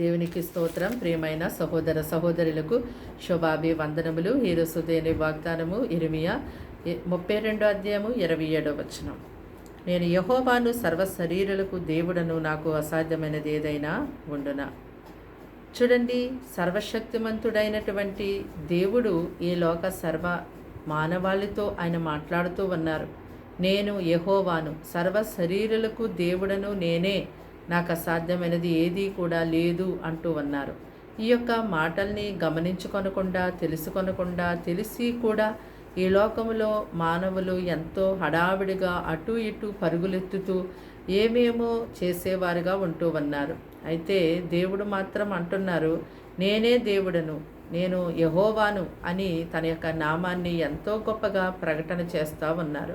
దేవునికి స్తోత్రం. ప్రియమైన సహోదర సహోదరులకు శోభాభి వందనములు ఈరోజు దేని వాగ్దానము ఇరిమియా ముప్పై రెండో అధ్యాయము ఇరవై ఏడో వచనం. నేను యహోవాను సర్వ శరీరులకు దేవుడను నాకు అసాధ్యమైనది ఏదైనా ఉండునా? చూడండి సర్వశక్తిమంతుడైనటువంటి దేవుడు ఈ లోక సర్వ మానవాళితో ఆయన మాట్లాడుతూ ఉన్నారు. నేను యహోవాను సర్వ శరీరులకు దేవుడను నేనే నాకు అసాధ్యమైనది ఏదీ కూడా లేదు అంటూ ఉన్నారు ఈ యొక్క మాటల్ని గమనించుకొనకుండా తెలుసుకొనకుండా తెలిసి కూడా ఈ లోకంలో మానవులు ఎంతో హడావిడిగా అటు ఇటు పరుగులెత్తుతూ ఏమేమో చేసేవారుగా ఉంటూ ఉన్నారు అయితే దేవుడు మాత్రం అంటున్నారు నేనే దేవుడను నేను యహోవాను అని తన యొక్క నామాన్ని ఎంతో గొప్పగా ప్రకటన చేస్తూ ఉన్నారు.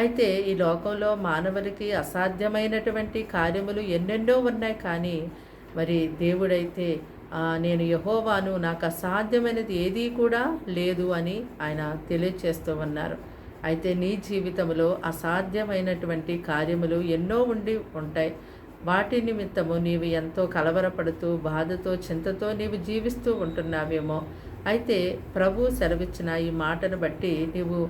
అయితే ఈ లోకంలో మానవులకి అసాధ్యమైనటువంటి కార్యములు ఎన్నెన్నో ఉన్నాయి కానీ మరి దేవుడైతే నేను యహోవాను నాకు అసాధ్యమైనది ఏదీ కూడా లేదు అని ఆయన తెలియచేస్తూ ఉన్నారు. అయితే నీ జీవితంలో అసాధ్యమైనటువంటి కార్యములు ఎన్నో ఉండి ఉంటాయి. వాటి నిమిత్తము నీవు ఎంతో కలవరపడుతూ బాధతో చింతతో నీవు జీవిస్తూ ఉంటున్నావేమో. అయితే ప్రభు సెలవిచ్చిన ఈ మాటను బట్టి నీవు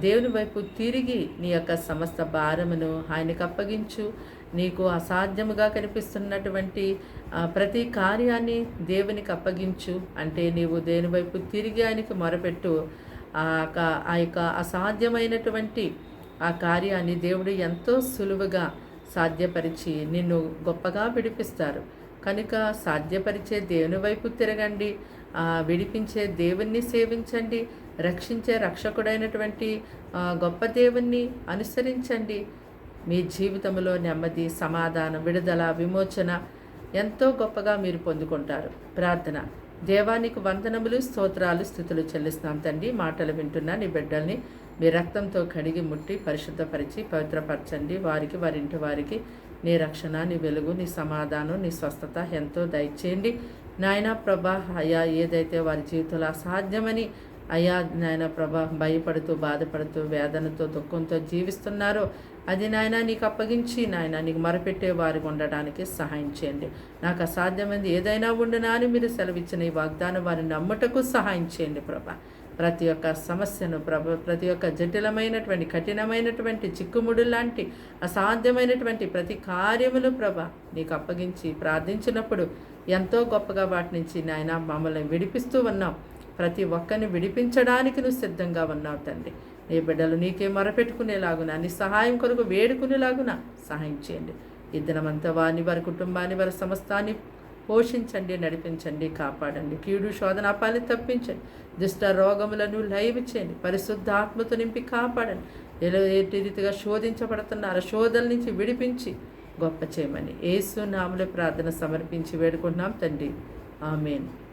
దేవుని వైపు తిరిగి నీ యొక్క సమస్త భారమును ఆయనకు అప్పగించు. నీకు అసాధ్యముగా కనిపిస్తున్నటువంటి ప్రతి కార్యాన్ని దేవునికి అప్పగించు. అంటే నీవు దేని వైపు తిరిగి ఆయనకి మొరపెట్టు ఆ యొక్క- ఆ యొక్క అసాధ్యమైనటువంటి ఆ కార్యాన్ని దేవుడు ఎంతో సులువుగా సాధ్యపరిచి నిన్ను గొప్పగా విడిపిస్తారు. కనుక సాధ్యపరిచే దేవుని వైపు తిరగండి. ఆ, విడిపించే దేవుణ్ణి సేవించండి. రక్షించే రక్షకుడైనటువంటి గొప్ప దేవుణ్ణి అనుసరించండి. మీ జీవితంలో నెమ్మది సమాధానం విడుదల విమోచన ఎంతో గొప్పగా మీరు పొందుకుంటారు. ప్రార్థన. దేవానికి వందనములు స్తోత్రాలు స్థుతులు చెల్లిస్తున్నాం తండ్రి. మాటలు వింటున్న నీ బిడ్డల్ని మీ రక్తంతో కడిగి ముట్టి పరిశుద్ధపరిచి పవిత్రపరచండి. వారికి వారింటి వారికి నీ రక్షణ నీ వెలుగు నీ సమాధానం నీ స్వస్థత ఎంతో దయచేయండి. నాయన ప్రభా అయా ఏదైతే వారి జీవితంలో అసాధ్యమని అయ్యా నాయన ప్రభా భయపడుతూ బాధపడుతూ వేదనతో దుఃఖంతో జీవిస్తున్నారో అది నాయన నీకు అప్పగించి నాయన నీకు మరపెట్టే వారికి ఉండడానికి సహాయం చేయండి. నాకు అసాధ్యమైంది ఏదైనా ఉండునా అని మీరు సెలవిచ్చిన ఈ వాగ్దానం వారిని నమ్ముటకు సహాయం చేయండి ప్రభా. ప్రతి ఒక్క సమస్యను ప్రభ ప్రతి ఒక్క జటిలమైనటువంటి కఠినమైనటువంటి చిక్కుముడు లాంటి అసాధ్యమైనటువంటి ప్రతి కార్యములు ప్రభ నీకు అప్పగించి ప్రార్థించినప్పుడు ఎంతో గొప్పగా వాటి నుంచి నాయన మమ్మల్ని విడిపిస్తూ ఉన్నాం. ప్రతి ఒక్కరిని విడిపించడానికి నువ్వు సిద్ధంగా ఉన్నావు తండ్రి. నీ బిడ్డలు నీకే మొరపెట్టుకునేలాగున నీ సహాయం కొరకు వేడుకునేలాగున సహాయం చేయండి. ఇద్దరమంతా వారిని వారి కుటుంబాన్ని వారి సమస్తాన్ని పోషించండి నడిపించండి కాపాడండి. కీడు శోధన అపాలి తప్పించండి. దుష్ట రోగములను లైవ్ చేయండి. పరిశుద్ధ ఆత్మతో నింపి కాపాడండి. ఎలా ఏ రీతిగా శోధించబడుతున్నారు శోధల నుంచి విడిపించి గొప్ప చేయమని ఏసు నామలో ప్రార్థన సమర్పించి వేడుకుంటున్నాం తండ్రి. ఆమెను.